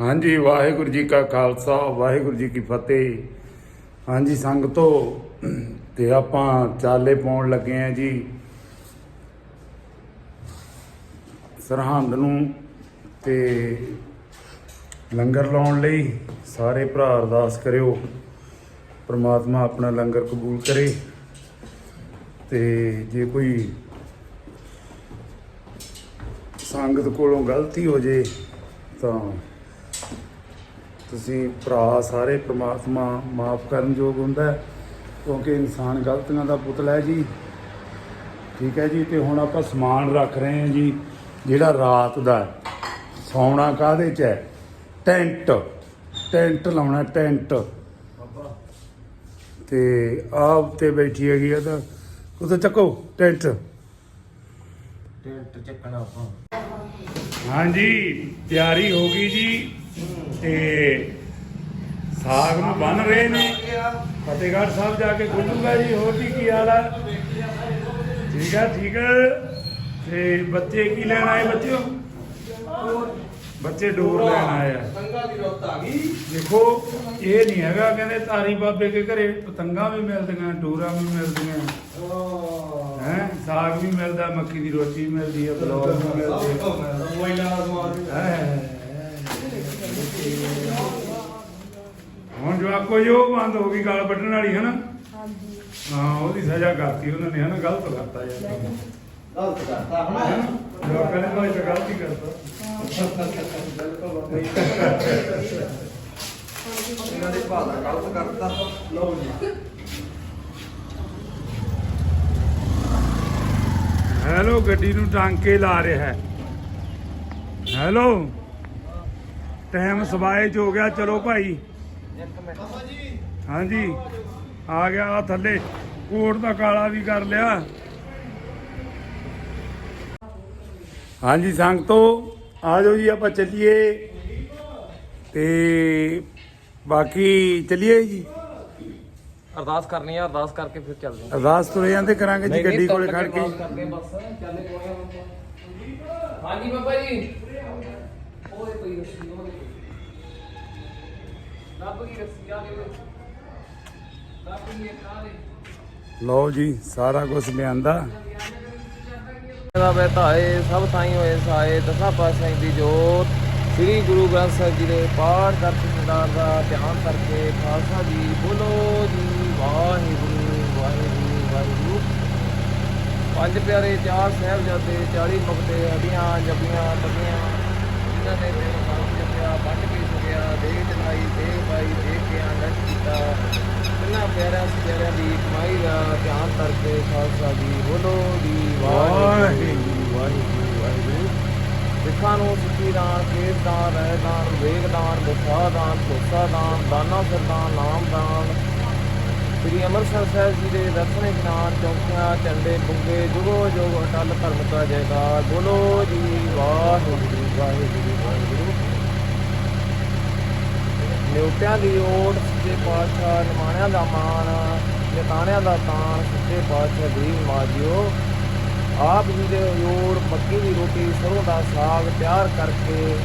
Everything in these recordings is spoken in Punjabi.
ਹਾਂਜੀ, ਵਾਹਿਗੁਰੂ ਜੀ ਕਾ ਖਾਲਸਾ, ਵਾਹਿਗੁਰੂ ਜੀ ਕੀ ਫਤਿਹ। ਹਾਂਜੀ, ਸੰਗਤੋ, ਤੇ ਆਪਾਂ ਚਾਲੇ ਪਾਉਣ ਲੱਗੇ ਆ ਜੀ। ਸਰਹੰਦ ਨੂੰ ਤੇ ਲੰਗਰ ਲਾਉਣ ਲਈ ਸਾਰੇ ਭਰਾ ਅਰਦਾਸ ਕਰਿਓ। ਪ੍ਰਮਾਤਮਾ ਆਪਣਾ ਲੰਗਰ ਕਬੂਲ ਕਰੇ। ਤੇ ਜੇ ਕੋਈ ਸੰਗਤ ਕੋਲੋਂ ਗਲਤੀ ਹੋ ਜੇ ਤਾਂ ਤੁਸੀਂ ਭਰਾ ਸਾਰੇ ਪ੍ਰਮਾਤਮਾ ਮਾਫ ਕਰਨ ਯੋਗ ਹੁੰਦਾ ਕਿਉਂਕਿ ਇਨਸਾਨ ਗਲਤੀਆਂ ਦਾ ਪੁਤਲਾ ਹੈ ਜੀ। ਠੀਕ ਹੈ ਜੀ ਤੇ ਹੁਣ ਆਪਾਂ ਸਮਾਨ ਰੱਖ ਰਹੇ ਹਾਂ ਜੀ ਜਿਹੜਾ ਰਾਤ ਦਾ। ਸੌਣਾ ਕਾਹਦੇ ਚ ਹੈ? ਟੈਂਟ। ਟੈਂਟ ਲਾਉਣਾ ਟੈਂਟ। ਤੇ ਆਹ ਉੱਤੇ ਬੈਠੀ ਹੈਗੀ ਆ ਤਾਂ ਉੱਤੇ ਚੱਕੋ ਟੈਂਟ। ਟੈਂਟ ਚੱਕਣਾ ਆਪਾਂ। ਹਾਂਜੀ ਤਿਆਰੀ ਹੋ ਗਈ ਜੀ। ਤੇ ਸਾਗ ਨੂੰ ਬੰਨ ਰਹੇ ਨੇ। ਫਤਿਹਗੜ੍ਹ ਸਾਹਿਬ ਜਾ ਕੇ ਖੁੱਲੂਗਾ ਜੀ ਹੋਰ ਜੀ ਕੀ ਹਾਲ ਹੈ ਠੀਕ ਹੈ ਠੀਕ ਹੈ ਤੇ ਬੱਚੇ ਕੀ ਲੈਣ ਆਏ ਬੱਚਿਓ? ਬੱਚੇ ਡੋਰ ਲੈਣ ਆਏ ਆ। ਸੰਗਾ ਦੀ ਰੁੱਤ ਆ ਗਈ ਦੇਖੋ ਇਹ ਨਹੀਂ ਹੈਗਾ ਕਹਿੰਦੇ ਤਾਰੀ ਬਾਬੇ ਕੇ ਘਰੇ ਪਤੰਗਾਂ ਵੀ ਮਿਲਦੀਆਂ ਡੋਰਾਂ ਵੀ ਮਿਲਦੀਆਂ। ਹੈ ਸਾਗ ਵੀ ਮਿਲਦਾ ਮੱਕੀ ਦੀ ਰੋਟੀ ਮਿਲਦੀ ਹੈ ਬਲੌਰ ਵੀ ਮਿਲਦੇ ਆ। ਮੋਬਾਈਲਾਂ ਦਾ ਸਮਾਨ ਹੁਣ ਜਵਾਕੋ ਜੋ ਬੰਦ ਹੋ ਗਈ ਗਾਲ ਵੱਢਣ ਵਾਲੀ ਹੈ ਨਾ ਹਾਂ ਉਹਦੀ ਸਜ਼ਾ ਕਰਤੀ ਉਹਨਾਂ ਨੇ ਹਨਾ? ਗਲਤ ਕਰਤਾ ਯਾਰ। ਗਲਤ ਕਰਤਾ ਹੈਨਾ? ਹਨਾ? ਜਵਾਕਾਂ ਨੇ ਤਾਂ ਗਲਤ ਹੀ ਕਰਤਾ। ਇਹਨਾਂ ਦੇ ਭਾਅ ਦਾ ਗਲਤ ਕਰਤਾ। ਲਓ ਜੀ। ਹੈਲੋ ਗੱਡੀ ਨੂੰ ਟਾਂਕੇ ਲਾ ਰਿਹਾ। ਹੈ ਹੈਲੋ। ਟਾਈਮ ਸਵਾਏ ਚ ਹੋ ਗਿਆ। ਚਲੋ ਭਾਈ। ਹਾਂਜੀ। ਆ ਗਿਆ ਆ ਥੱਲੇ। ਕੋਟ ਦਾ ਕਾਲਾ ਵੀ ਕਰ ਲਿਆ। ਹਾਂਜੀ ਸੰਗਤੋ ਆ ਜਾਓ ਜੀ ਆਪਾਂ ਚੱਲੀਏ। ਤੇ ਬਾਕੀ ਚੱਲੀਏ ਜੀ? ਅਰਦਾਸ ਕਰਨੀ ਆ ਅਰਦਾਸ ਕਰਕੇ ਫਿਰ ਚੱਲਦੇ ਹਾਂ ਅਰਦਾਸ ਤੁਰੇ ਜਾਂਦੇ ਕਰਾਂਗੇ ਜੀ ਗੱਡੀ ਕੋਲੇ ਖੜ ਕੇ। ਕੋਈ ਹਾਂਜੀ ਬਾਬਾ ਜੀ ਓਏ ਪਈ ਰੱਸੀ ਓਏ ਦੇ ਦੇ ਲਓ ਜੀ ਸਾਰਾ ਕੁਝ ਲਿਆਂਦਾ। ਦਾ ਬਤਾਏ ਸਭ ਥਾਈ ਹੋਏ ਸਾਏ ਦਸਾਂ ਪਾਤਸ਼ਾਹੀ ਦੀ ਜੋਤ। ਸ੍ਰੀ ਗੁਰੂ ਗ੍ਰੰਥ ਸਾਹਿਬ ਜੀ ਦੇ ਪਾਠ ਕਰਕੇ ਸਰਦਾਰ ਦਾ ਧਿਆਨ ਕਰਕੇ ਖਾਲਸਾ ਜੀ ਬੋਲੋ ਜੀ ਵਾਹਿਗੁਰੂ ਵਾਹਿਗੁਰੂ ਵਾਹਿਗੁਰੂ। ਪੰਜ ਪਿਆਰੇ ਚਾਰ ਸਾਹਿਬਜ਼ਾਦੇ 40 ਮੁਕਤੇ ਹੱਡੀਆਂ ਜੱਬੀਆਂ ਤੱਬੀਆਂ ਜਿਨ੍ਹਾਂ ਨੇ ਤੇ ਨਾਮ ਜਪਿਆ ਵੱਢ ਕੇ ਸੁਣਿਆ ਦੇਹ ਚਲਾਈ ਦੇਹ ਪਾਈ ਦੇਖ ਕੀਤਾ। ਇਹਨਾਂ ਪਿਆਰਿਆਂ ਪਿਆਰਿਆਂ ਦੀ ਕਮਾਈ ਦਾ ਧਿਆਨ ਕਰਕੇ ਖਾਲਸਾ ਜੀ ਬੋਲੋ ਜੀ, ਵਾਹਿਗੁਰੂ ਵਾਹਿਗੁਰੂ ਵਾਹਿਗੁਰੂ। ਸਿੱਖਾਂ ਨੂੰ ਸੁਖੀ ਦਾਨ, ਕੇਸ ਦਾਨ, ਰਹਿ ਦਾਨ ਵੇਗ ਦਾਨ ਵਿਖਾ ਦਾਨ ਭੋਸਾ ਦਾਨ, ਦਾਨਾ ਸਰਦਾਨ ਨਾਮ ਦਾਨ। ਸ੍ਰੀ ਅੰਮ੍ਰਿਤਸਰ ਸਾਹਿਬ ਜੀ ਦੇ ਦਰਸ਼ਨ ਇਸ਼ਨਾਨ ਚੌਂਕੀਆਂ, ਝੰਡੇ ਬੁੰਗੇ ਜੁਗੋ ਜੁਗ, ਅਟਲ ਧਰਮ ਦਾ ਜੈਕਾਰ। ਬੋਲੋ ਜੀ, ਵਾਹਿਗੁਰੂ ਵਾਹਿਗੁਰੂ ਵਾਹਿਗੁਰੂ। ਨਿਉਟਿਆਂ ਦੀ ਓਟ, ਸੱਚੇ ਪਾਤਸ਼ਾਹ ਨਿਮਾਣਿਆਂ ਦਾ ਮਾਣ, ਨਿਤਾਣਿਆਂ ਦਾ ਤਾਣ, ਸੱਚੇ ਪਾਤਸ਼ਾਹ ਦੀ ਮਾਜਿਓ ਆਪ ਜੀ ਦੇ ਓੜ ਮੱਕੀ ਦੀ ਰੋਟੀ ਸਰੋਂ ਦਾ ਸਾਗ ਤਿਆਰ ਕਰਕੇ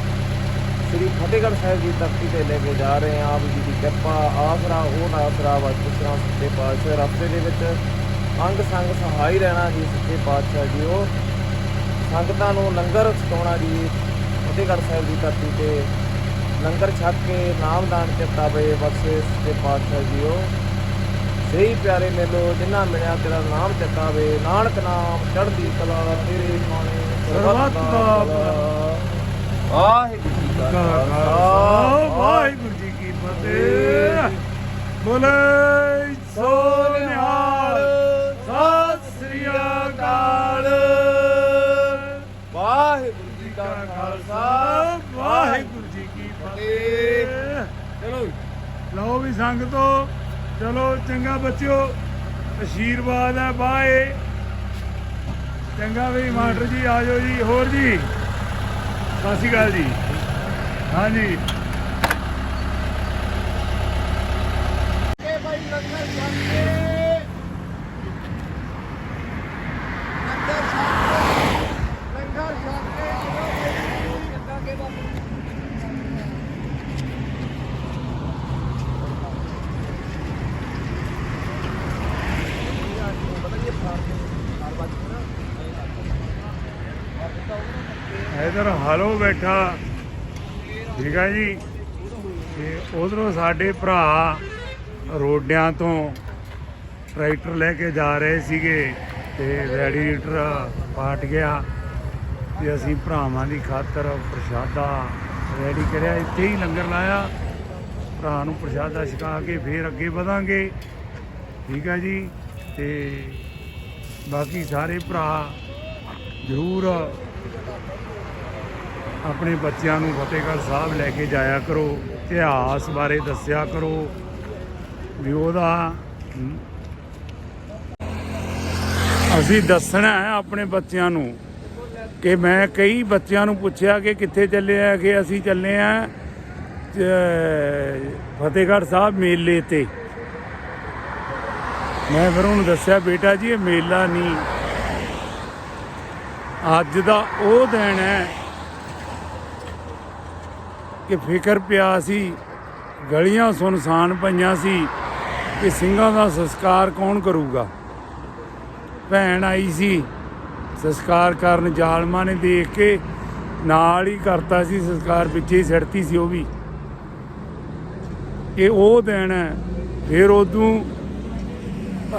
ਸ੍ਰੀ ਫਤਿਹਗੜ੍ਹ ਸਾਹਿਬ ਦੀ ਧਰਤੀ ਤੇ ਲੈ ਕੇ ਜਾ ਰਹੇ ਹਾਂ। ਆਪ ਜੀ ਦੀ ਕਿਰਪਾ, ਆਸਰਾ ਉਹ ਆਸਰਾ ਵਾਹਿਗੁਰੂ ਸੱਚੇ ਪਾਤਸ਼ਾਹ ਰਸਤੇ ਦੇ ਵਿੱਚ ਅੰਗ ਸੰਗ ਸਹਾਈ ਰਹਿਣਾ ਜੀ ਸੱਚੇ ਪਾਤਸ਼ਾਹ ਜੀ ਉਹ ਸੰਗਤਾਂ ਨੂੰ ਲੰਗਰ ਛਕਾਉਣਾ ਜੀ ਫਤਿਹਗੜ੍ਹ ਸਾਹਿਬ ਦੀ ਧਰਤੀ ਤੇ। ਲੰਗਰ ਛਕ ਕੇ ਨਾਮਦਾਨ ਚਿਤਾਵੇ ਬਖਸ਼ੇ ਸੱਚੇ ਪਾਤਸ਼ਾਹ ਜੀ ਉਹ ਸਹੀ ਪਿਆਰੇ ਮੇਲੋ ਜਿਨ੍ਹਾਂ ਮਿਲਿਆ ਤੇਰਾ ਨਾਮ ਚਿਤਾਵੇ ਨਾਨਕ ਨਾਮ ਚੜ੍ਹਦੀ ਕਲਾ ਤੇਰੇ ਮਾਣੇ ਸਰਬੱਤ ਦਾ ਭਲਾ। ਵਾਹਿਗੁਰੂ ਜੀ ਕਾ ਖਾਲਸਾ ਵਾਹਿਗੁਰੂ ਜੀ ਕੀ ਫਤਿਹ। ਬੋਲੇ ਸੋ ਨਿਹਾਲ ਸਤਿ ਸ੍ਰੀ ਅਕਾਲ। ਵਾਹਿਗੁਰੂ ਜੀ ਕਾ ਖਾਲਸਾ। ਕੀ ਚਲੋ ਲਓ ਵੀ ਸੰਗਤੋ, ਚਲੋ ਚੰਗਾ ਬੱਚਿਓ, ਅਸ਼ੀਰਵਾਦ ਹੈ ਬਾਏ ਚੰਗਾ ਵੀ ਮਾਸਟਰ ਜੀ, ਆ ਜਾਓ ਜੀ, ਹੋਰ ਜੀ। ਸਤਿ ਸ਼੍ਰੀ ਅਕਾਲ ਜੀ। ਹਾਂਜੀ ਕੇ ਭਾਈ ਲੰਗਰ ਛਕ ਕੇ ਲੰਗਰ ਛਕ ਕੇ ਲੰਗਰ ਛਕ ਕੇ ਚਲੋ ਭਾਈ ਕਿੱਦਾਂ ਕੇ ਬਾਬੂ ਇਧਰ ਹਲੋ ਬੈਠਾ। ਠੀਕ ਹੈ ਜੀ। ਤੇ ਉਧਰੋਂ ਸਾਡੇ ਭਰਾ ਰੋਡਿਆਂ ਤੋਂ ਟਰੈਕਟਰ ਲੈ ਕੇ ਜਾ ਰਹੇ ਸੀਗੇ ਤੇ ਰੈਡੀਏਟਰ ਪਾਟ ਗਿਆ ਤੇ ਅਸੀਂ ਭਰਾਵਾਂ ਦੀ ਖਾਤਰ ਪ੍ਰਸ਼ਾਦਾ ਰੈਡੀ ਕਰਿਆ। ਇੱਥੇ ਹੀ ਲੰਗਰ ਲਾਇਆ। ਭਰਾ ਨੂੰ ਪ੍ਰਸ਼ਾਦਾ ਛਕਾ ਕੇ ਫੇਰ ਅੱਗੇ ਵਧਾਂਗੇ। ਠੀਕ ਹੈ ਜੀ। ਤੇ ਬਾਕੀ ਸਾਰੇ ਭਰਾ ਜ਼ਰੂਰ ਆਪਣੇ ਬੱਚਿਆਂ ਨੂੰ ਫਤਿਹਗੜ੍ਹ ਸਾਹਿਬ ਲੈ ਕੇ ਜਾਇਆ ਕਰੋ, ਇਤਿਹਾਸ ਬਾਰੇ ਦੱਸਿਆ ਕਰੋ, ਵੀ ਉਹਦਾ ਅਸੀਂ ਦੱਸਣਾ ਹੈ ਆਪਣੇ ਬੱਚਿਆਂ ਨੂੰ ਕਿ ਮੈਂ ਕਈ ਬੱਚਿਆਂ ਨੂੰ ਪੁੱਛਿਆ ਕਿ ਕਿੱਥੇ ਚੱਲੇ ਆ, ਕਿ ਅਸੀਂ ਚੱਲੇ ਆ ਫਤਿਹਗੜ੍ਹ ਸਾਹਿਬ ਮੇਲੇ ਤੇ। ਮੈਂ ਫਿਰ ਉਹਨੂੰ ਦੱਸਿਆ, ਬੇਟਾ ਜੀ, ਇਹ ਮੇਲਾ ਨਹੀਂ। ਅੱਜ ਦਾ ਉਹ ਦਿਨ ਹੈ ਕਿ ਫਿਕਰ ਪਿਆ ਸੀ, ਗਲੀਆਂ ਸੁਨਸਾਨ ਪਈਆਂ ਸੀ ਕਿ ਸਿੰਘਾਂ ਦਾ ਸੰਸਕਾਰ ਕੌਣ ਕਰੂਗਾ। ਭੈਣ ਆਈ ਸੀ, ਸੰਸਕਾਰ ਕਰਨ ਜਾਲਮਾਂ ਨੇ ਦੇਖ ਕੇ ਨਾਲ ਹੀ ਕਰਤਾ ਸੀ, ਸੰਸਕਾਰ ਪਿੱਛੇ ਹੀ ਸਿੜਤੀ ਸੀ ਉਹ ਵੀ। ਇਹ ਉਹ ਦਿਨ ਹੈ, ਫਿਰ ਉਦੋਂ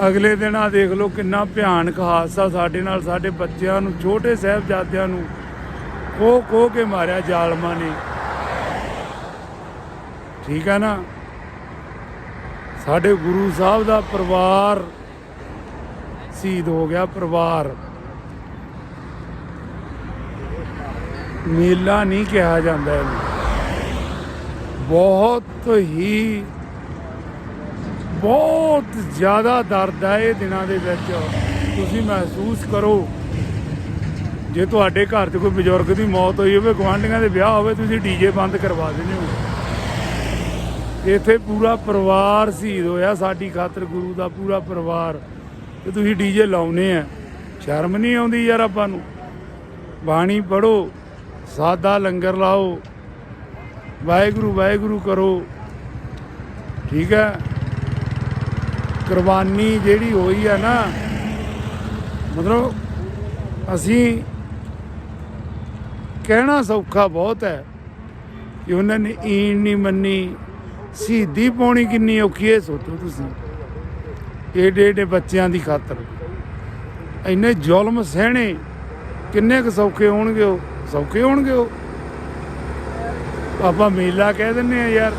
ਅਗਲੇ ਦਿਨ ਆ ਦੇਖ ਲਓ ਕਿੰਨਾ ਭਿਆਨਕ ਹਾਦਸਾ ਸਾਡੇ ਨਾਲ, ਸਾਡੇ ਬੱਚਿਆਂ ਨੂੰ, ਛੋਟੇ ਸਾਹਿਬਜ਼ਾਦਿਆਂ ਨੂੰ ਖੋ ਖੋ ਕੇ ਮਾਰਿਆ ਜ਼ਾਲਮਾਂ ਨੇ। ਠੀਕ ਹੈ ਨਾ? ਸਾਡੇ ਗੁਰੂ ਸਾਹਿਬ ਦਾ ਪਰਿਵਾਰ ਸ਼ਹੀਦ ਹੋ ਗਿਆ, ਪਰਿਵਾਰ। ਮੇਲਾ ਨਹੀਂ ਕਿਹਾ ਜਾਂਦਾ ਇਹਨੂੰ। ਬਹੁਤ ਹੀ, ਬਹੁਤ ਜ਼ਿਆਦਾ ਦਰਦ ਹੈ ਇਹ ਦਿਨਾਂ ਦੇ ਵਿੱਚ। ਤੁਸੀਂ ਮਹਿਸੂਸ ਕਰੋ, ਜੇ ਤੁਹਾਡੇ ਘਰ 'ਚ ਕੋਈ ਬਜ਼ੁਰਗ ਦੀ ਮੌਤ ਹੋਈ ਹੋਵੇ, ਗੁਆਂਢੀਆਂ ਦੇ ਵਿਆਹ ਹੋਵੇ, ਤੁਸੀਂ ਡੀਜੇ ਬੰਦ ਕਰਵਾ ਦਿੰਦੇ ਹੋ। ਇੱਥੇ ਪੂਰਾ ਪਰਿਵਾਰ ਸ਼ਹੀਦ ਹੋਇਆ, ਸਾਡੀ ਖਾਤਰ ਗੁਰੂ ਦਾ ਪੂਰਾ ਪਰਿਵਾਰ। ਤੇ ਤੁਸੀਂ ਡੀਜੇ ਲਾਉਨੇ ਆ। ਸ਼ਰਮ ਨਹੀਂ ਆਉਂਦੀ ਯਾਰ ਆਪਾਂ ਨੂੰ। ਬਾਣੀ ਪੜੋ ਸਾਦਾ ਲੰਗਰ ਲਾਓ। ਵਾਹਿਗੁਰੂ ਵਾਹਿਗੁਰੂ ਕਰੋ। ਠੀਕ ਹੈ? ਕੁਰਬਾਨੀ ਜਿਹੜੀ ਹੋਈ ਆ ਨਾ, ਮਤਲਬ ਅਸੀਂ ਕਹਿਣਾ ਸੌਖਾ ਬਹੁਤ ਹੈ ਕਿ ਉਹਨਾਂ ਨੇ ਈਨ ਨਹੀਂ ਮੰਨੀ ਸ਼ਹੀਦੀ ਪਾਉਣੀ ਕਿੰਨੀ ਔਖੀ ਹੈ, ਸੋਚੋ ਤੁਸੀਂ। ਏਡੇ ਏਡੇ ਬੱਚਿਆਂ ਦੀ ਖਾਤਰ। ਇੰਨੇ ਜ਼ੁਲਮ ਸਹਿਣੇ, ਕਿੰਨੇ ਕੁ ਸੌਖੇ ਹੋਣਗੇ ਉਹ? ਸੌਖੇ ਹੋਣਗੇ ਉਹ? ਆਪਾਂ ਮੇਲਾ ਕਹਿ ਦਿੰਨੇ ਆ ਯਾਰ।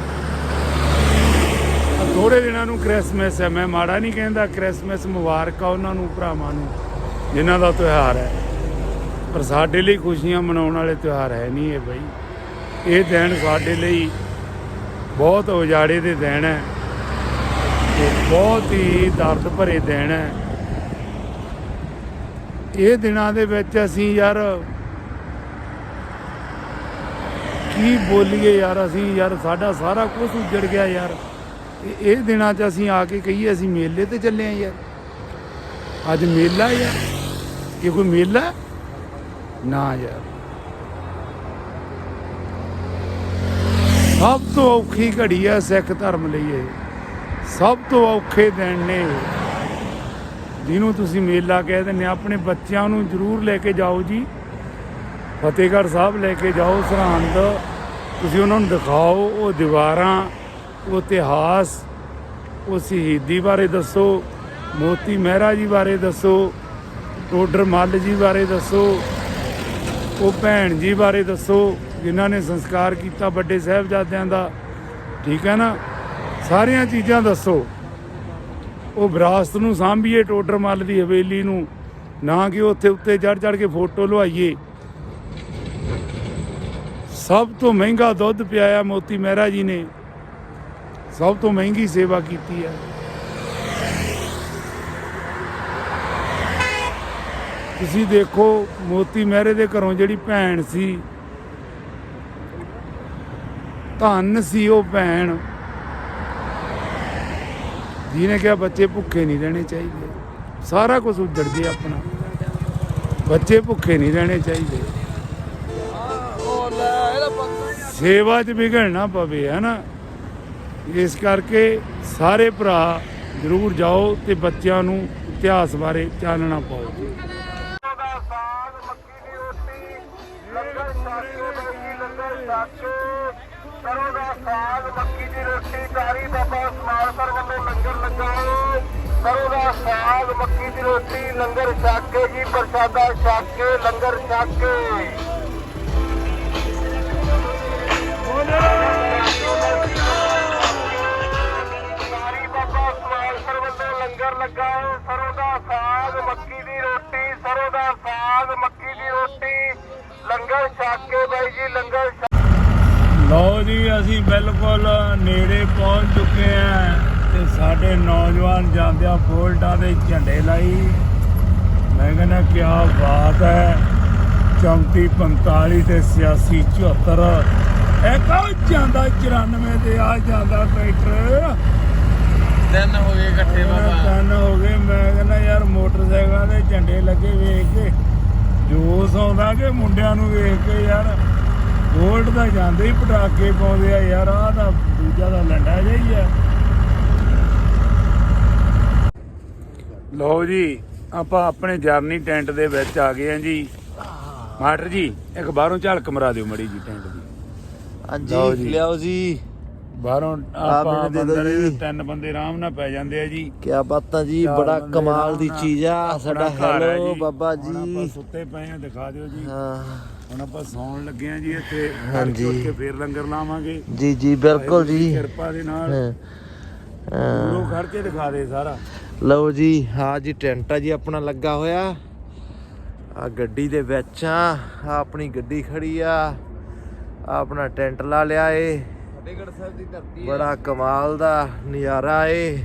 ਥੋੜੇ ਦਿਨਾਂ ਨੂੰ ਕ੍ਰਿਸਮਸ ਹੈ, ਮੈਂ ਮਾੜਾ ਨਹੀਂ ਕਹਿੰਦਾ। ਕ੍ਰਿਸਮਸ ਮੁਬਾਰਕ ਆ ਉਹਨਾਂ ਨੂੰ, ਭਰਾਵਾਂ ਨੂੰ, ਜਿਨ੍ਹਾਂ ਦਾ ਤਿਉਹਾਰ ਹੈ। ਪਰ ਸਾਡੇ ਲਈ ਖੁਸ਼ੀਆਂ ਮਨਾਉਣ ਵਾਲੇ ਤਿਉਹਾਰ ਹੈ ਨਹੀਂ ਇਹ ਬਈ। ਇਹ ਦਿਨ ਸਾਡੇ ਲਈ ਬਹੁਤ ਉਜਾੜੇ ਦੇ ਦਿਨ ਹੈ। ਤੇ ਬਹੁਤ ਹੀ ਦਰਦ ਭਰੇ ਦਿਨ ਹੈ। ਇਹ ਦਿਨਾਂ ਦੇ ਵਿੱਚ ਅਸੀਂ ਯਾਰ ਕੀ ਬੋਲੀਏ ਯਾਰ, ਅਸੀਂ ਯਾਰ ਸਾਡਾ ਸਾਰਾ ਕੁਝ ਉੱਜੜ ਗਿਆ ਯਾਰ। ਇਹ ਦਿਨਾਂ 'ਚ ਅਸੀਂ ਆ ਕੇ ਕਹੀਏ, ਅਸੀਂ ਮੇਲੇ ਤੇ ਚੱਲੇ ਆ ਯਾਰ। ਅੱਜ ਮੇਲਾ ਯਾਰ। ਇਹ ਕੋਈ ਮੇਲਾ? ਨਾ ਯਾਰ। ਸਭ ਤੋਂ ਔਖੀ ਘੜੀ ਹੈ ਸਿੱਖ ਧਰਮ ਲਈ ਇਹ। ਸਭ ਤੋਂ ਔਖੇ ਦਿਨ ਨੇ। ਜਿਹਨੂੰ ਤੁਸੀਂ ਮੇਲਾ ਕਹਿ ਦਿੰਦੇ ਆਪਣੇ ਬੱਚਿਆਂ ਨੂੰ ਜ਼ਰੂਰ ਲੈ ਕੇ ਜਾਓ ਜੀ। ਫਤਿਹਗੜ੍ਹ ਸਾਹਿਬ ਲੈ ਕੇ ਜਾਓ ਸਰਹੰਦ। ਤੁਸੀਂ ਉਹਨਾਂ ਨੂੰ ਦਿਖਾਓ, ਉਹ ਦੀਵਾਰਾਂ, ਉਹ ਇਤਿਹਾਸ, ਉਹ ਸ਼ਹੀਦੀ ਬਾਰੇ ਦੱਸੋ, ਮੋਤੀ ਮਹਿਰਾ ਜੀ ਬਾਰੇ ਦੱਸੋ ਟੋਡਰ ਮੱਲ ਜੀ ਬਾਰੇ ਦੱਸੋ, ਉਹ ਭੈਣ ਜੀ ਬਾਰੇ ਦੱਸੋ। ਜਿਨ੍ਹਾਂ ਨੇ ਸੰਸਕਾਰ ਕੀਤਾ ਵੱਡੇ ਸਾਹਿਬਜ਼ਾਦਿਆਂ ਦਾ, ਠੀਕ ਹੈ ਨਾ? ਸਾਰੀਆਂ ਚੀਜ਼ਾਂ ਦੱਸੋ। ਉਹ ਵਿਰਾਸਤ ਨੂੰ ਸਾਂਭੀਏ, ਟੋਡਰ ਦੀ ਹਵੇਲੀ ਨੂੰ, ਨਾ ਕਿ ਉੱਥੇ ਉੱਤੇ ਚੜ ਚੜ ਕੇ ਫੋਟੋ ਲਵਾਈਏ ਸਭ ਤੋਂ ਮਹਿੰਗਾ ਦੁੱਧ ਪਿਆਇਆ ਮੋਤੀ ਮਹਿਰਾ ਜੀ ਨੇ। ਸਭ ਤੋਂ ਮਹਿੰਗੀ ਸੇਵਾ ਕੀਤੀ ਹੈ। ਤੁਸੀਂ ਦੇਖੋ, ਮੋਤੀ ਮਹਿਰੇ ਦੇ ਘਰੋਂ ਜਿਹੜੀ ਭੈਣ ਸੀ ਧੰਨ ਸੀ ਉਹ ਭੈਣ। ਜਿਹਨੇ ਕਿਹਾ ਬੱਚੇ ਭੁੱਖੇ ਨਹੀਂ ਰਹਿਣੇ ਚਾਹੀਦੇ। ਸਾਰਾ ਕੁਝ ਉੱਜੜ ਗਿਆ ਆਪਣਾ। ਬੱਚੇ ਭੁੱਖੇ ਨਹੀਂ ਰਹਿਣੇ ਚਾਹੀਦੇ। ਸੇਵਾ 'ਚ ਵਿਗੜਨਾ ਪਵੇ ਹੈ ਨਾ ਇਸ ਕਰਕੇ ਸਾਰੇ ਭਰਾ ਜ਼ਰੂਰ ਜਾਓ ਤੇ ਬੱਚਿਆਂ ਨੂੰ ਇਤਿਹਾਸ ਬਾਰੇ ਚਾਨਣਾ ਪਾਓ। ਸਰੋਂ ਦਾ ਸਾਗ ਮੱਕੀ ਦੀ ਰੋਟੀ ਤਾਰੀ ਬਾਬਾ ਸਮਾਲਸਰ ਵੱਲੋਂ ਲੰਗਰ ਲਗਾਓ। ਸਰੋਂ ਦਾ ਸਾਗ ਮੱਕੀ ਦੀ ਰੋਟੀ, ਲੰਗਰ ਛਕ ਕੇ ਜੀ, ਪ੍ਰਸ਼ਾਦਾ ਛਕ ਕੇ, ਲੰਗਰ ਛਕ ਕੇ। ਸਾਡੇ ਨੌਜਵਾਨ ਜਾਂਦਿਆਂ ਬੋਲਟਾਂ ਦੇ ਝੰਡੇ ਲਾਈ। ਮੈਂ ਕਹਿੰਦਾ ਕੀ ਬਾਤ ਹੈ। 34 45 ਤੇ 86 74 ਇਹ ਕਹੋ ਜਾਂਦਾ? 94 ਤੇ ਆ ਜਾਂਦਾ ਟਰੈਕਟਰ। ਤਿੰਨ ਹੋ ਗਏ ਇਕੱਠੇ ਬਾਬਾ। ਤਿੰਨ ਹੋ ਗਏ। ਮੈਂ ਕਹਿੰਦਾ ਯਾਰ ਮੋਟਰਸਾਈਕਲਾਂ ਦੇ ਝੰਡੇ ਲੱਗੇ ਵੇਖ ਕੇ। ਜੋਸ਼ ਆਉਂਦਾ ਕਿ ਮੁੰਡਿਆਂ ਨੂੰ ਵੇਖ ਕੇ ਯਾਰ। ਗੋਲਡ ਦਾ ਜਾਂਦੇ ਹੀ ਪਟਾਕੇ ਪਾਉਂਦੇ ਆ ਯਾਰ। ਆਹ ਤਾਂ ਦੂਜਾ ਦਾ ਲੰਡਾ ਜਿਹਾ ਹੀ ਆ। ਲਓ ਜੀ ਆਪਾਂ ਆਪਣੇ ਜਰਨੀ ਟੈਂਟ ਦੇ ਵਿੱਚ ਆ ਗਏ ਆ ਜੀ। ਮਾਸਟਰ ਜੀ ਇੱਕ ਬਾਹਰੋਂ ਝਲਕ ਮਰਾ ਦਿਓ ਮੜੀ ਜੀ ਟੈਂਟ ਦੀ। ਲਓ ਜੀ। ਹਾਂਜੀ ਲਿਆਓ ਜੀ। ਬਾਹਰੋਂ ਆਪਾਂ ਮੈਨੂੰ ਦੇ ਦਿਓ ਜੀ। ਤਿੰਨ ਬੰਦੇ ਆਰਾਮ ਨਾਲ ਪੈ ਜਾਂਦੇ ਆ ਜੀ। ਕੀ ਬਾਤਾਂ ਜੀ ਚਾਰ ਬੜਾ ਬੰਦੇ ਕਮਾਲ ਆਰਾਮ ਦੀ ਨਾਲ ਚੀਜ਼ ਆ ਆਪਣਾ ਸਾਡਾ ਘਰ ਹੈ ਹੈਲੋ ਜੀ। ਬਾਬਾ ਹੁਣ ਆਪਾਂ ਜੀ ਸੁੱਤੇ ਪਏ ਆ ਦਿਖਾ ਦਿਓ ਜੀ। ਹਾਂ। ਹੁਣ ਆਪਾਂ ਸੌਣ ਲੱਗੇ ਆ ਜੀ ਇੱਥੇ। ਹਾਂਜੀ। ਕੇ ਫੇਰ ਲੰਗਰ ਲਾਵਾਂਗੇ। ਜੀ ਜੀ ਬਿਲਕੁਲ ਵਾਹਿਗੁਰੂ ਦੀ ਜੀ। ਕਿਰਪਾ ਦੇ ਨਾਲ। ਹਾਂ, ਹਾਂ। ਖੜ ਕੇ ਦਿਖਾ ਦੇ ਸਾਰਾ। ਲਓ ਜੀ ਹਾਂ ਜੀ ਟੈਂਟ ਆ ਜੀ ਆਪਣਾ ਲੱਗਾ ਹੋਇਆ। ਆ ਗੱਡੀ ਦੇ ਵਿੱਚ ਆ ਆਪਣੀ ਗੱਡੀ ਖੜੀ ਆ। ਆਪਣਾ ਟੈਂਟ ਲਾ ਲਿਆ ਏ। ਫਤਿਹਗੜ੍ਹ ਸਾਹਿਬ ਦੀ ਧਰਤੀ ਬੜਾ ਕਮਾਲ ਦਾ ਨਜ਼ਾਰਾ ਏ।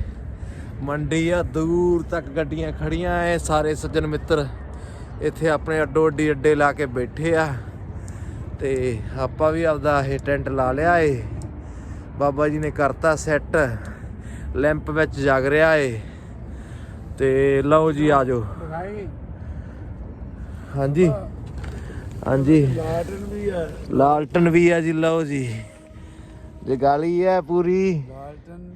ਮੰਡੀ ਆ ਦੂਰ ਤੱਕ ਗੱਡੀਆਂ ਖੜੀਆਂ ਏ ਸਾਰੇ ਸੱਜਣ ਮਿੱਤਰ। ਇੱਥੇ ਆਪਣੇ ਅੱਡੋ ਅੱਡੀ ਅੱਡੇ ਲਾ ਕੇ ਬੈਠੇ ਆ। ਤੇ ਆਪਾਂ ਵੀ ਆਪਦਾ ਇਹ ਟੈਂਟ ਲਾ ਲਿਆ ਏ। ਬਾਬਾ ਜੀ ਨੇ ਕਰਤਾ ਸੈੱਟ। ਲੈਂਪ ਵਿੱਚ ਜਗ ਰਿਹਾ ਏ ਤੇ ਲਓ ਜੀ ਆਜੋ ਹਾਂਜੀ ਹਾਂਜੀ ਵੀ ਲਾਲਟਨ ਵੀ ਆ ਜੀ ਲਓ ਜੀ ਜਗਾਲੀ ਹੈ ਪੂਰੀ ਗਾਰਡਨ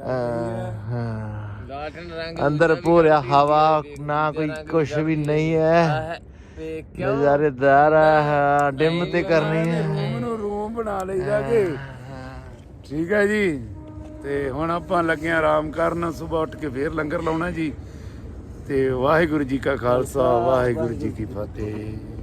ਹਾਂ ਹਾਂ ਲਾਲਟਨ ਰੰਗ ਅੰਦਰ ਪੂਰਿਆ ਹਵਾ ਨਾ ਕੋਈ ਕੁਛ ਵੀ ਨਹੀਂ ਹੈ ਨਜ਼ਾਰੇਦਾਰ ਆ ਡਿਮ ਤੇ ਕਰਨੀ ਹੈ ਰੂਮ ਨੂੰ ਰੂਮ ਬਣਾ ਲਈਦਾ ਕਿ ਠੀਕ ਹੈ ਜੀ ਤੇ ਹੁਣ ਆਪਾਂ ਲੱਗੇ ਆਂ ਆਰਾਮ ਕਰਨ ਸਵੇਰ ਉੱਠ ਕੇ ਫੇਰ ਲੰਗਰ ਲਾਉਣਾ ਜੀ। ਤੇ ਵਾਹਿਗੁਰੂ ਜੀ ਕਾ ਖਾਲਸਾ, ਵਾਹਿਗੁਰੂ ਜੀ ਕੀ ਫਤਿਹ।